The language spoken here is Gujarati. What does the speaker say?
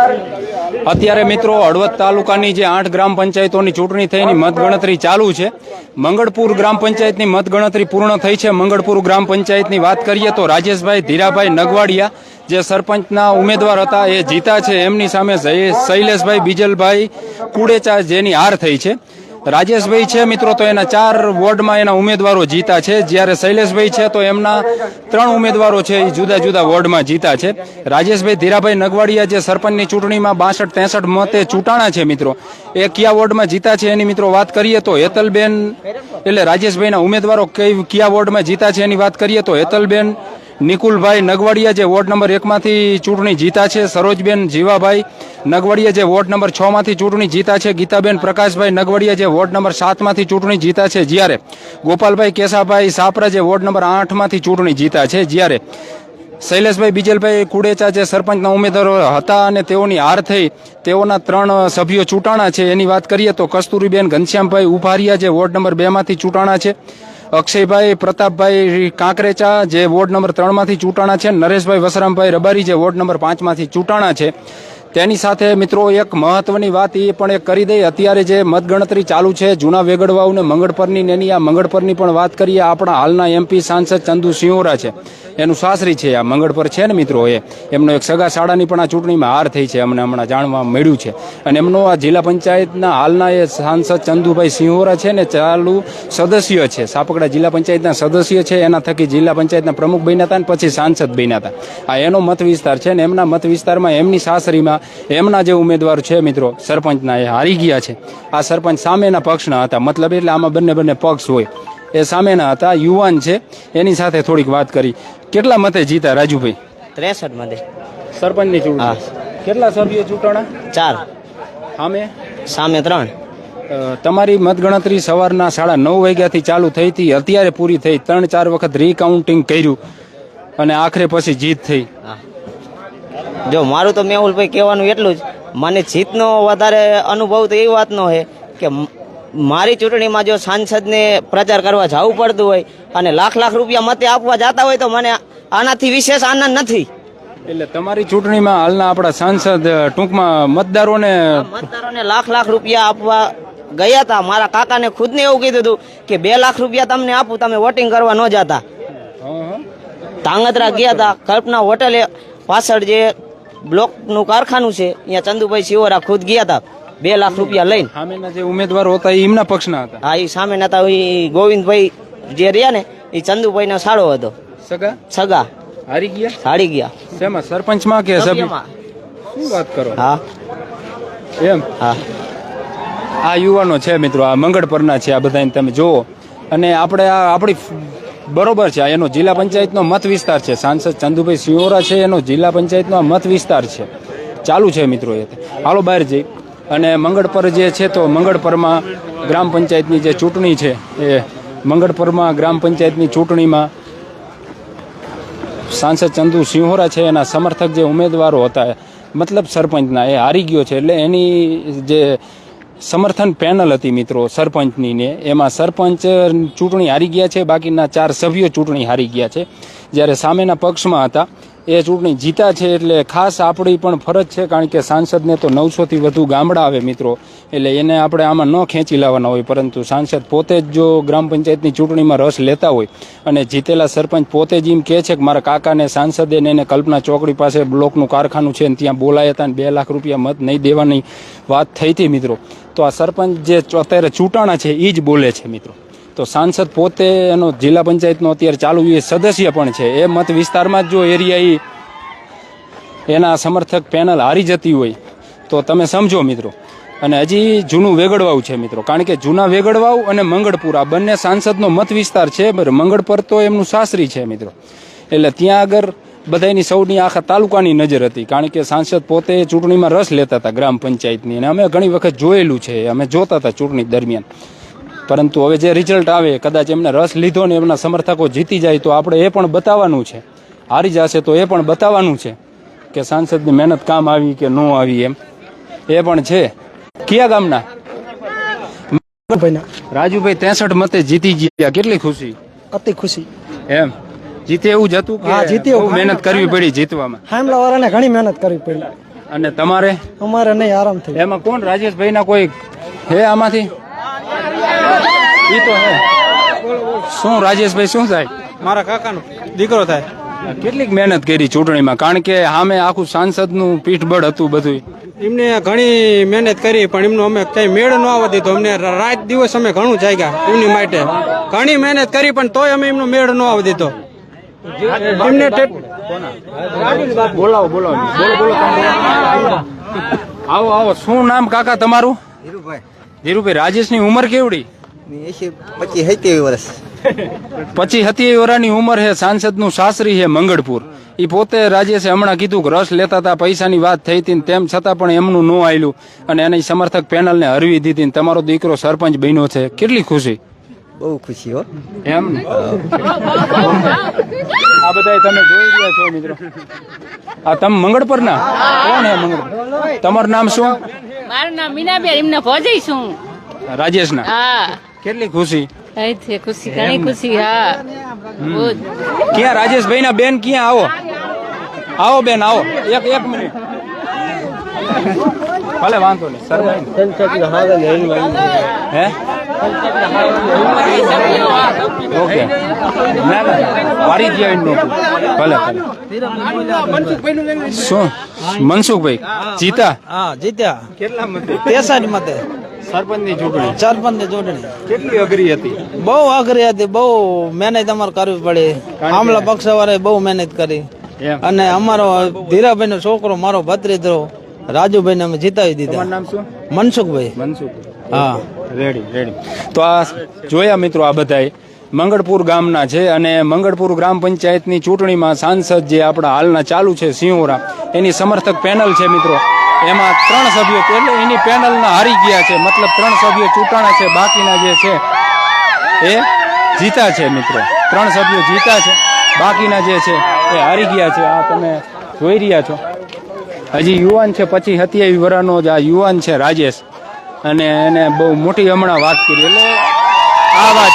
અત્યારે મિત્રો હળવદ તાલુકાની જે આઠ ગ્રામ પંચાયતોની ચૂંટણી થઈની મતગણતરી ચાલુ છે. મંગળપુર ગ્રામ પંચાયતની મતગણતરી પૂર્ણ થઈ છે. મંગળપુર ગ્રામ પંચાયતની વાત કરીએ તો રાજેશભાઈ ધીરાભાઈ નગવાડિયા જે સરપંચના ઉમેદવાર હતા, એ જીતા છે. એમની સામે શૈલેષભાઈ, બીજલભાઈ કુડેચા જેની હાર થઈ છે. રાજેશભાઈ છે મિત્રો, તો એના ચાર વોર્ડમાં એના ઉમેદવારો જીતા છે. જ્યારે શૈલેષભાઈ છે, તો એમના ત્રણ ઉમેદવારો છે, એ જુદા જુદા વોર્ડમાં જીતા છે. રાજેશભાઈ, ધીરાભાઈ નગવાડિયા જે સરપંચની ચૂંટણીમાં બાસઠ ત્રેસઠ મતે ચૂંટાણા છે મિત્રો. એ કયા વોર્ડમાં જીતા છે એની મિત્રો વાત કરીએ તો હેતલબેન, એટલે રાજેશભાઈના ઉમેદવારો કઈ, કયા વોર્ડમાં જીતા છે એની વાત કરીએ તો હેતલબેન નિકુલભાઈ નગવડિયા જે વોર્ડ નંબર એકમાંથી ચૂંટણી જીતા છે, સરોજબેન જીવાભાઈ નગવાડિયા જે વોર્ડ નંબર છ માંથી ચૂંટણી જીતા છે, ગીતાબેન પ્રકાશભાઈ નગવડિયા જે વોર્ડ નંબર સાતમાંથી ચૂંટણી જીતા છે, જ્યારે ગોપાલભાઈ કેસાભાઈ સાપરા જે વોર્ડ નંબર આઠમાંથી ચૂંટણી જીતા છે, જ્યારે શૈલેષભાઈ બીજલભાઈ કુડેચા જે સરપંચના ઉમેદવારો હતા અને તેઓની હાર થઈ, તેઓના ત્રણ સભ્યો ચૂંટાણા છે. એની વાત કરીએ તો કસ્તુરીબેન ઘનશ્યામભાઈ ઉભારિયા જે વોર્ડ નંબર બેમાંથી ચૂંટાણા છે. અક્ષયભાઈ, પ્રતાપભાઈ કાંકરેચા જે વોર્ડ નંબર ત્રણમાંથી ચૂંટાણા છે, નરેશભાઈ વસરામભાઈ રબારી જે વોર્ડ નંબર પાંચમાંથી ચૂંટાણા છે. તેની સાથે મિત્રો એક મહત્વની વાત એ પણ એક કરી દઈ અત્યારે જે મતગણતરી ચાલુ છે, જૂના વેગડવાઉ ને મંગળપરની એની આ મંગળપરની પણ વાત કરીએ, આપણા હાલના એમપી સાંસદ ચંદુ સિંહોરા છે. એનું સાસરી છે, આ મંગળપર છે ને મિત્રો એ. એમનો એક સગા શાળાની પણ આ ચૂંટણીમાં હાર થઈ છે અમને હમણાં જાણવા મળ્યું છે. અને એમનો આ જિલ્લા પંચાયતના હાલના એ સાંસદ ચંદુભાઈ સિંહોરા છે ને ચાલુ સદસ્ય છે. સાપકડા જિલ્લા પંચાયતના સદસ્ય છે, એના થકી જિલ્લા પંચાયતના પ્રમુખ બન્યા હતા ને પછી સાંસદ બન્યા હતા આ એનો મત વિસ્તાર છે ને એમના મત વિસ્તારમાં એમની સાસરીમાં એમના જે ઉમેદવાર છે મિત્રો સરપંચના એ હારી ગયા છે. આ સરપંચ સામેના પક્ષના હતા મતલબ એટલે આમાં બંને બંને પક્ષ હોય. એ સામેના હતા યુવાન છે. એની સાથે થોડીક વાત કરી. કેટલા મતે જીતા રાજુભાઈ? ત્રેસઠ મતે. સરપંચની ચૂંટણી. કેટલા સભ્યો ચૂંટણા? ચાર. સામે? સામે ત્રણ. તમારી મતગણતરી સવારના સાડા નવ વાગ્યાથી ચાલુ થઈ હતી. અત્યારે પૂરી થઈ. ત્રણ ચાર વખત રીકાઉન્ટિંગ કર્યું. અને આખરે પછી જીત થઈ. જો મારું તો મેહુલભાઈ કહેવાનું એટલું જ મને જીતનો વધારે અનુભવ તો એ વાતનો છે કે મારી ચૂંટણીમાં જો સાંસદને પ્રચાર કરવા જવું પડતું હોય અને લાખ લાખ રૂપિયા મતે આપવા જતા હોય તો મને આનાથી વિશેષ આનંદ નથી. એટલે તમારી ચૂંટણીમાં હાલના આપણા સાંસદ ટૂંકમાં મતદારોને મતદારોને લાખ લાખ રૂપિયા આપવા ગયા હતા મારા કાકાને ખુદને એવું કીધું હતું કે બે લાખ રૂપિયા તમને આપું તમે વોટિંગ કરવા ન જતા. ધાંગધ્રા ગયા હતા કલ્પના હોટેલે પાછળ જે બ્લોકનું કારખાનું છે. અહીંયા ચંદુભાઈ શિવરા ખુદ ગયા હતા. બે લાખ રૂપિયા લઈને. સામેના જે ઉમેદવારો હતા એ એમના પક્ષના હતા? હા એ સામેના હતા. એ ગોવિંદભાઈ જે રહ્યા ને એ ચંદુભાઈનો સાળો હતો. સગા? સગા. હારી ગયા? હારી ગયા. શેમાં સરપંચમાં કે સભ્ય? સભ્યમાં. શું વાત કરો? હા. એમ? હા. આ યુવાનો છે મિત્રો આ મંગળ પરના છે આ બધાને તમે જુઓ. અને આપણે આ આપણી બરોબર છે. એનો જિલ્લા પંચાયતનો મત વિસ્તાર છે. સાંસદ ચંદુભાઈ સિંહોરા છે, એનો જિલ્લા પંચાયતનો મત વિસ્તાર છે. ચાલુ છે મિત્રો એ. હાલો બહાર જઈ અને મંગળપર જે છે તો મંગળપરમાં ગ્રામ પંચાયતની જે ચૂંટણી છે એ મંગળપરમાં ગ્રામ પંચાયતની ચૂંટણીમાં સાંસદ ચંદુ સિંહોરા છે. એના સમર્થક જે ઉમેદવારો હતા, મતલબ સરપંચના, એ હારી ગયો છે. એટલે એની જે સમર્થન પેનલ હતી મિત્રો સરપંચની ને. એમાં સરપંચ ચૂંટણી હારી ગયા છે, બાકીના ચાર સભ્યો ચૂંટણી હારી ગયા છે. જ્યારે સામેના પક્ષમાં હતા એ ચૂંટણી જીતા છે એટલે ખાસ આપણી પણ ફરજ છે, કારણ કે સાંસદને તો નવસોથી વધુ ગામડા આવે મિત્રો. એટલે એને આપણે આમાં ન ખેંચી લાવવાના હોય, પરંતુ સાંસદ પોતે જ જો ગ્રામ પંચાયતની ચૂંટણીમાં રસ લેતા હોય અને જીતેલા સરપંચ પોતે જ એમ કહે છે કે મારા કાકાને, સાંસદે એને કલ્પના ચોકડી પાસે બ્લોકનું કારખાનું છે ને ત્યાં બોલાયા હતા અને બે લાખ રૂપિયા મત નહીં દેવાની વાત થઈ હતી મિત્રો. તો આ સરપંચ જે અત્યારે ચૂંટાણા છે એ જ બોલે છે મિત્રો. તો સાંસદ પોતે એનો જિલ્લા પંચાયતનો અત્યારે ચાલુ એ સદસ્ય પણ છે. એ મત વિસ્તારમાં જ જો એરિયા એના સમર્થક પેનલ હારી જતી હોય, તો તમે સમજો મિત્રો. અને હજી જૂનું વેગડવાવ છે મિત્રો. કારણ કે જૂના વેગડવાવ અને મંગળપુર આ બંને સાંસદનો મત વિસ્તાર છે મંગળપર તો એમનું સાસરી છે મિત્રો. એટલે ત્યાં આગળ બધાની સૌની આખા તાલુકાની નજર હતી. કારણ કે સાંસદ પોતે ચૂંટણીમાં રસ લેતા હતા ગ્રામ પંચાયતની. અને અમે ઘણી વખત જોયેલું છે. અમે જોતા હતા ચૂંટણી દરમિયાન. પરંતુ હવે જે રિઝલ્ટ આવે કદાચ એમને રસ લીધો ને એમના સમર્થકો જીતી જાય તો આપણે એ પણ બતાવવાનું છે. હારી જશે તો એ પણ બતાવવાનું છે કે સાંસદની મહેનત કામ આવી કે ન આવી એમ. એ પણ છે. કયા ગામના? રાજુભાઈ ત્રેસઠ મતે જીતી ગયા. કેટલી ખુશી? અતિ ખુશી. એમ. જીતે એવું જ હતું કે હા, જીતે મહેનત કરવી પડી જીતવામાં. હામલા વાળાને ઘણી મહેનત કરવી પડી. અને તમારે? અમારે નહીં આરામ થઈ એમાં કોણ? રાજેશભાઈ ના કોઈ હે આમાંથી? તો હે. શું રાજેશભાઈ શું થાય? મારા કાકાનો દીકરો થાય. કેટલીક મહેનત કરી ચૂંટણીમાં કારણ કે સામે આખું સાંસદનું પીઠબળ હતું બધું એમને ઘણી મહેનત કરી પણ એમનો અમે કઈ મેળ ન આવવા દીધો અમને રાત દિવસ અમે ઘણું જાગ્યા એમની માટે. ઘણી મહેનત કરી પણ તોય અમે એમનો મેળ ન આવવા દીધો એમને બોલાવો બોલાવો. બોલો બોલો આવો આવો. શું નામ કાકા તમારું? ધીરુભાઈ. રાજેશની ઉંમર કેવડી? પચીસ સત્યાવીસ વર્ષ. પછી હતી વર્ષની ઉંમર છે સાંસદનું સાસરી છે મંગળપુર. એ પોતે રાજેશે હમણાં કીધું કે રસ લેતા હતા પૈસાની વાત થઈ હતી તેમ છતાં પણ એમનું ન આવેલું અને એની સમર્થક પેનલને હરવી દીધી તમારો દીકરો સરપંચ બન્યો છે. કેટલી ખુશી? બહુ ખુશી હો. એમ ને? આ બધા તમે જોઈ રહ્યા છો મિત્રો. આ તમે મંગળપર ના કોણ હે મંગળ તમારું નામ શું? મારું નામ મીનાબેન એમને ભોજાઈ છું રાજેશ ના હા. કેટલી ખુશી? અહીંથી ખુશી ઘણી ખુશી હા. ક્યાં રાજેશભાઈ ના બેન ક્યાં? આવો. આવો બેન આવો. એક એક મિનિટ. ભલે વાંધો નહીં સર હે? ઓકે. ના ના વારી ગયા નો ભલે ભલે. શું? મનસુખભાઈ જીતા? હા જીત્યા. કેટલા મતે તેસારી મતે. સરપંચની ચૂંટણી. સરપંચ ચૂંટણી. કેટલી અઘરી હતી? બહુ અઘરી હતી બહુ મહેનત અમારે કરવી પડી. આમલા પક્ષ બહુ મહેનત કરી. અને અમારો ધીરાભાઈ નો છોકરો મારો ભત્રીજો રાજુભાઈ ને અમે જીતાવી દીધા. નામ શું? મનસુખભાઈ. મનસુખ હા. રેડી રેડી તો આ જોયા મિત્રો આ બધાય. મંગળપુર ગામના છે અને મંગળપુર ગ્રામ પંચાયતની ચૂંટણીમાં સાંસદ જે આપણા હાલના ચાલુ છે સિંહોરા, એની સમર્થક પેનલ છે મિત્રો. એમાં ત્રણ સભ્યો એટલે એની પેનલના હારી ગયા છે. મતલબ ત્રણ સભ્યો ચૂંટાણા છે, બાકીના જે છે એ જીતા છે મિત્રો. ત્રણ સભ્યો જીતા છે, બાકીના જે છે એ હારી ગયા છે. આ તમે જોઈ રહ્યા છો. હજી યુવાન છે, પછી હત્યાવી વરાનો જ આ યુવાન છે, રાજેશ. અને એને બહુ મોટી હમણાં વાત કરી. એટલે આ વાત